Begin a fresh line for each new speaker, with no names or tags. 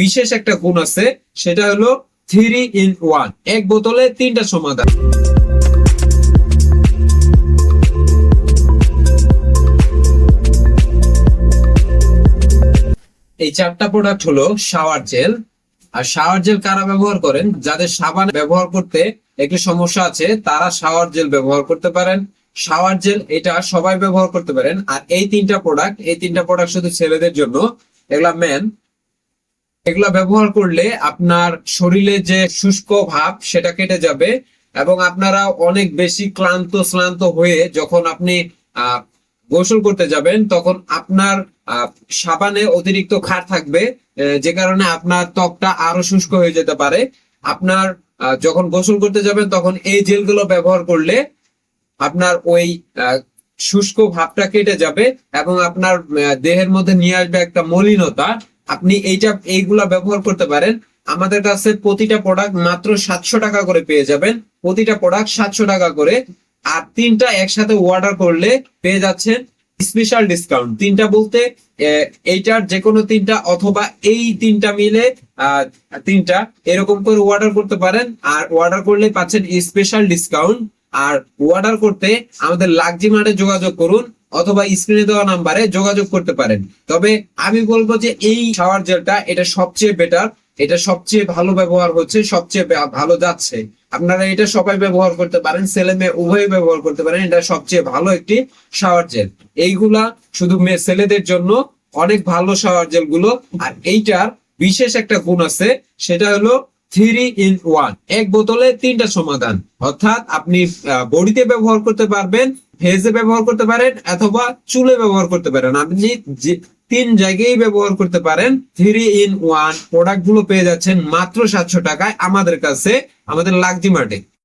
বিশেষ একটা গুণ আছে, সেটা হলো থ্রি ইন ওয়ান এক বোতলে তিনটা সমাধান। এই চারটা প্রোডাক্ট হলো শাওয়ার জেল আর শাওয়ার জেল কারা ব্যবহার করেন? যাদের সাবান ব্যবহার করতে একটু সমস্যা আছে, তারা শাওয়ার জেল ব্যবহার করতে পারেন। শাওয়ার জেল এটা সবাই ব্যবহার করতে পারেন। আর এই তিনটা প্রোডাক্ট এই তিনটা প্রোডাক্ট শুধু ছেলেদের জন্য, এগুলা মেন এগুলা ব্যবহার করলে আপনার শরীরে যে শুষ্ক ভাব সেটা কেটে যাবে এবং আপনারা অনেক বেশি ক্লান্ত, শ্লান্ত হয়ে যখন আপনি গোসল করতে যাবেন, তখন আপনার সাবানে অতিরিক্ত ক্ষার থাকবে যে কারণে আপনার ত্বকটা আরও শুষ্ক হয়ে যেতে পারে। আপনার যখন গোসল করতে যাবেন, তখন এই জেলগুলো ব্যবহার করলে আপনার ওই শুষ্ক ভাবটা কেটে যাবে এবং আপনার দেহের মধ্যে নিয়ে আসবে একটা মলিনতা আপনি এইটা, এইগুলা ব্যবহার করতে পারেন। আমাদের কাছে প্রতিটা প্রোডাক্ট মাত্র সাতশো টাকা করে পেয়ে যাবেন। প্রতিটা প্রোডাক্ট সাতশো টাকা করে। আর তিনটা একসাথে অর্ডার করলে পেয়ে যাচ্ছেন স্পেশাল ডিসকাউন্ট তিনটা বলতে এইটার যে কোনো তিনটা অথবা এই তিনটা মিলে তিনটা এরকম করে অর্ডার করতে পারেন। আর অর্ডার করলে পাচ্ছেন স্পেশাল ডিসকাউন্ট আর অর্ডার করতে আমাদের লাগজি মার্টে যোগাযোগ করুন। অথবা স্ক্রিনে দেওয়া নাম্বারে যোগাযোগ করতে পারেন। তবে আমি বলব যে এই শাওয়ার জেলটা এটা সবচেয়ে বেটার এটা সবচেয়ে ভালো ব্যবহার হচ্ছে, সবচেয়ে ভালো যাচ্ছে। আপনারা এটা সবাই ব্যবহার করতে পারেন, ছেলে মেয়ে উভয়ই ব্যবহার করতে পারেন, এটা সবচেয়ে ভালো একটি শাওয়ার জেল এইগুলা শুধু মেয়ে ছেলেদের জন্য অনেক ভালো শাওয়ার জেলগুলো। আর এইটার বিশেষ একটা গুণ আছে, সেটা হলো থ্রি ইন ওয়ান এক বোতলে তিনটা সমাধান। অর্থাৎ আপনি বডিতে ব্যবহার করতে পারবেন ফেসে ব্যবহার করতে পারেন অথবা চুলে ব্যবহার করতে পারেন। আপনি যে তিন জায়গায় ব্যবহার করতে পারেন। থ্রি ইন ওয়ান প্রোডাক্টগুলো পেয়ে যাচ্ছেন মাত্র সাতশো টাকায় আমাদের কাছে, আমাদের লাগজি মার্টে।